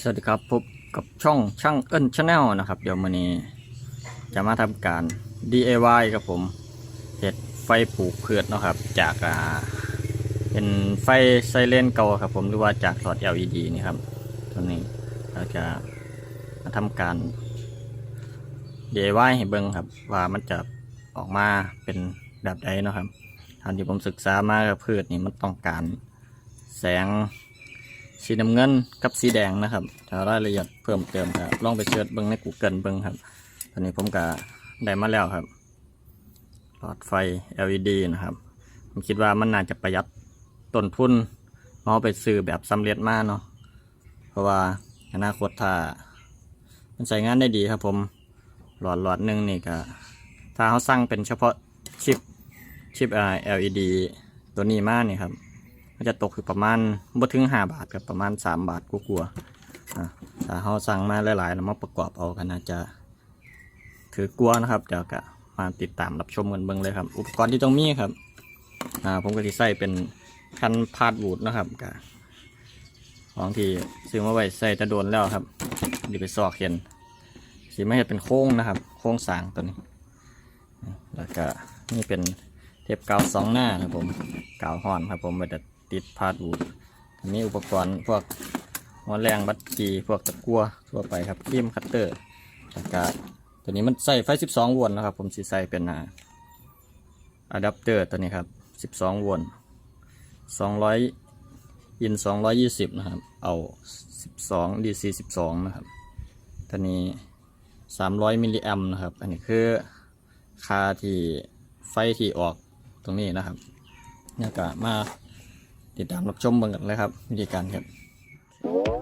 สวัสดีครับพบกับช่องช่างเอิ้นชาแนลนะครับ เดี๋ยววันนี้จะมาทำการ DIY ครับผมเห็ดไฟปลูกพืชเนาะครับ จากอ่าเป็นไฟไซเรนเก่าครับผมหรือว่าจากหลอด LED นี่ครับตัวนี้เราจะมาทำการ DIY ให้เบิ่งครับ ว่ามันจะออกมาเป็นแบบใดเนาะครับทางที่ผมศึกษามากับพืชนี่มันต้องการแสง สีน้ำเงินกับสีแดงนะครับถ้ารายละเอียดเพิ่มเติมครับลองไปเสิร์ชเบิ้งใน Google เบิ้งครับตอนนี้ผมก็ได้มาแล้วครับ หลอดไฟ LED นะครับ ผมคิดว่ามันน่าจะประหยัดต้นทุนเราไปซื้อแบบสำเร็จมากเนาะเพราะว่าอนาคตถ้ามันใช้งานได้ดีครับ ผมหลอดหลอดหนึ่งนี่ก็ถ้าเขาสั่งเป็นเฉพาะชิปชิป LED ตัวนี้มาเนี่ครับ ก็จะตกอยู่ประมาณบ่ถึงห้าบาทกับประมาณสามบาทกูกลัวๆอะถ้าเขาสั่งมาหลายๆแล้วมาประกอบเอากันน่าจะถือกลัวนะครับเดี๋ยวก็มาติดตามรับชมกันเบิ่งเลยครับ อุปกรณ์ที่ต้องมีครับอ่าผมก็ที่ใส่เป็นคันพาดบูดนะครับกับของที่ซื้อมาไว้ใส่จะโดนแล้วครับดีไปซอกเห็นสีไม่เห็นเป็นโค้งนะครับ โค้งสางตัวนี้ แล้วก็นี่เป็นเทปกาวสองหน้าครับผมกาวห่อนครับผมไว้จะ ติดพาดูดอันนี้อุปกรณ์พวกหัวแรงบัตรกีพวกตะกัวทั่วไปครับครีมคัตเตอร์แล้วก็ตัวนี้มันใส่ไฟ 12 โวลต์นะครับ ผมสีใส่เป็นอ่าอะแดปเตอร์ตัวนี้ครับ 12 โวลต์200อิน220 นะครับ เอา 12 DC 12 นะครับตัวนี้ 300 มิลลิแอมนะครับ อันนี้คือค่าที่ไฟที่ออกตรงนี้นะครับเนี่ยก็มา ติดตามรับชมบังกันเลยครับ วิธีการครับ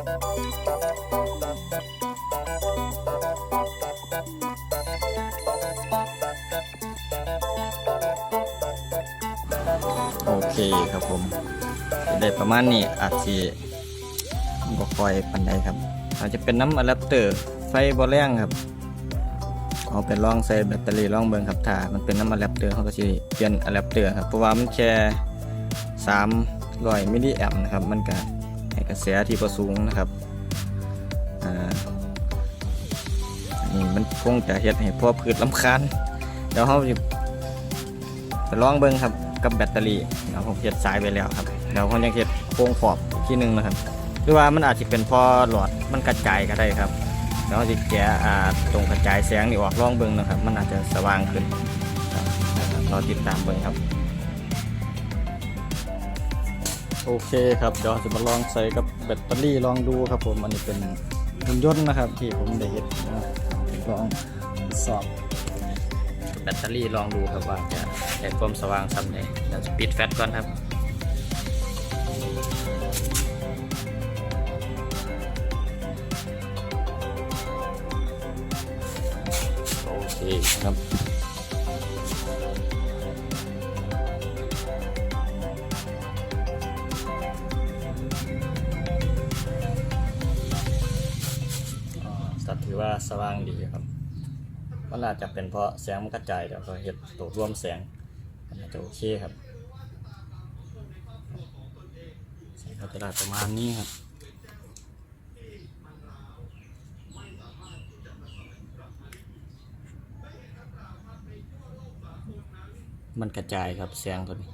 โอเคครับผมได้ประมาณนี้อาจจะบ่คอยปันใดครับ อาจจะเป็นน้ำอะแดปเตอร์ไฟบ่แรงครับเอาไปลองใส่แบตเตอรี่ลองเบิ่งครับถ้ามันเป็นน้ำอะแดปเตอร์เขาก็สิเปลี่ยนอะแดปเตอร์ครับเพราะว่ามันแค่300มิลลิแอมป์นะครับมันก็ กระแสที่ประสูงนะครับอ่าอันนี้มันคงจะเฮ็ดให้พวกพืชลำคาญเดี๋ยวเขาสิไปลองเบิ่งครับกับแบตเตอรี่เดี๋ยวผมเฮ็ดสายไปแล้วครับเดี๋ยวผมยังเฮ็ดโครงขอบอีกที่หนึงนะครับหรือว่ามันอาจจะเป็นเพอหลอดมันกระจายก็ได้ครับแล้วจะแกะตรงกระจายแสงนี่ออกลองเบิงนะครับ มันอาจจะสว่างขึ้นรับเราติดตามเบิงครับ โอเคครับเดี๋ยวจะมาลองใส่กับแบตเตอรี่ลองดูครับผมอันนี้เป็นหุ่นยนต์นะครับที่ผมได้เห็นนะลองสอบแบตเตอรี่ลองดูครับว่าจะได้ความสว่างสักไหนเดี๋ยวปิดแฟลชก่อนครับโอเคครับือว่าสว่างดีครับ มันอาจจะเป็นเพราะแสงมันกระจายแล้วก็เห็ดตัวร่วมแสงมันอาจจะโอเคครับแสงก็จะได้ประมาณนี้ครับมันกระจายครับแสงตัวนี้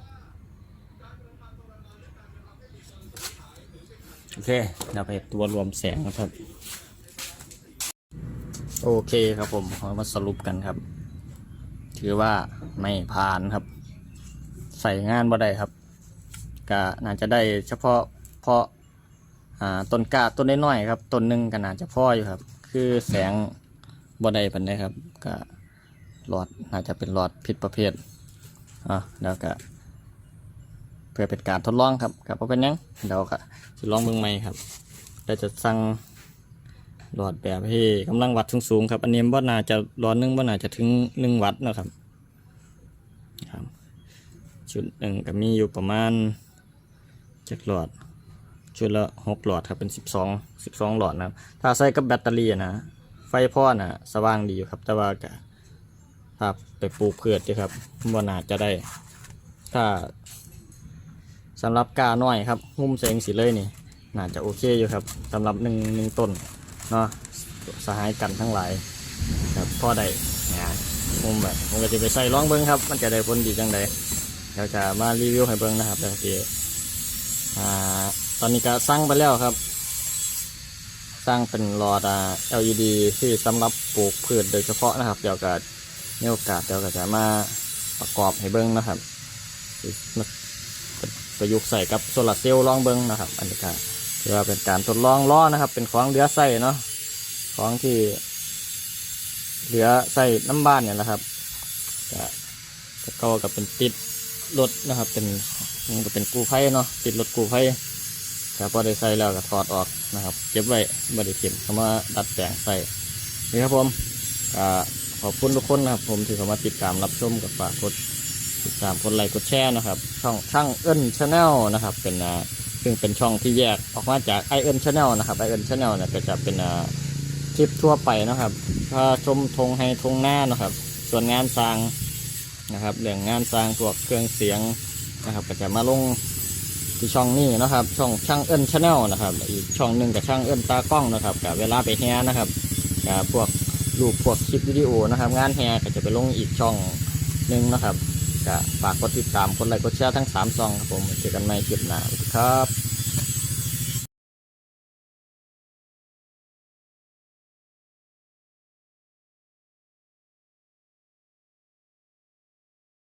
โอเคเราไปตัวรวมแสงนะครับ โอเคครับผมเรามาสรุปกันครับ ถือว่าไม่ผ่านครับ ใส่งานบ่ได้ครับก็น่าจะได้เฉพาะเพาะต้นกาต้นน้อยๆครับต้นหนึ่งก็น่าจะพออยู่ครับ คือแสงบ่ได้ปันได้ครับก็หลอดน่าจะเป็นหลอดผิดประเภทอะแล้วก็เพื่อเป็นการทดลองครับกับว่าเป็นยังเดี๋ยวก็จะลองเบิ่งใหม่ครับเราจะสั่ง หลอดแบบให้กำลังวัดสูงๆครับ อันนี้บ่น่าจะหลอดหนึงบ่น่าจะถึงหนึ่งวัตต์นะครับครับ ชุดหนึ่งก็มีอยู่ประมาณเจ็ดหลอด ชุดละหกหลอดครับเป็นสิบสองสิบสองหลอดนะครับ ถ้าใส่กับแบตเตอรี่นะไฟพ่อน่ะสว่างดีอยู่ครับ แต่ว่าก็ถ้าไปปลูกพืชเด้อครับบ่น่าจะได้ ถ้าสำหรับกาหน้อยครับงุ้มเสงสีเลยนี่น่าจะโอเคอยู่ครับสำหรับหนึ่งหนึ่งต้น เนาะสหายกันทั้งหลายครับพ่อได้นะงุ้มแบบผมก็จะไปใส่ลองเบิ้งครับ มันจะได้ผลดีจังใดเดี๋ยวจะมารีวิวให้เบิ้งนะครับเดี๋ยวทีอ่าตอนนี้ก็สั่งไปแล้วครับ สร้างเป็นหลอดอ่า LED ที่สำหรับปลูกพืชโดยเฉพาะนะครับ เดี๋ยวก็มีโอกาสเดี๋ยวก็จะมาประกอบให้เบิ้งนะครับประยุกต์ใส่กับโซลาร์เซลล์ลองเบิ้งนะครับ อันนี้ก็ ถือว่าเป็นการทดลองล้อนะครับ เป็นของเหลือใส่เนาะของที่เหลือใส่น้ำบ้านเนี่ยนะครับก็ก็กับเป็นติดรถนะครับ เป็นมันก็เป็นกูไพ่เนาะติดรถกูไพ่แต่พอได้ใส่แล้วก็ถอดออกนะครับ เก็บไว้บริเข็มเขามาดัดแปลงใส่นี่ครับผมขอบคุณทุกคนนะครับ ผมที่เข้ามาติดตามรับชมกับฝากกดติดตามกดไลค์กดแชร์นะครับ ช่องช่างเอิญชาแนลนะครับ เป็นอ่า ซึ่งเป็นช่องที่แยกออกมาจากไอเอิญชาแนลนะครับไอเอิญชาแนลเนี่ยก็จะเป็นคลิปทั่วไปนะครับถ้าชมทงให้ทงหน้านะครับ ส่วนงานสร้างนะครับเรื่องงานสร้างพวกเครื่องเสียงนะครับ ก็จะมาลงที่ช่องนี้นะครับ ช่องช่างเอิญชาแนลนะครับ อีกช่องหนึ่งกับช่างเอิญตากล้องนะครับกับเวลาไปแฮนะครับกับพวกรูปพวกคลิปวิดีโอนะครับ งานแฮก็จะไปลงอีกช่องหนึ่งนะครับ ก็ฝากกดติดตามคนไลค์กดแชร์ทั้ง3ซองครับผมเจอกันใหม่คลิปหน้าครับ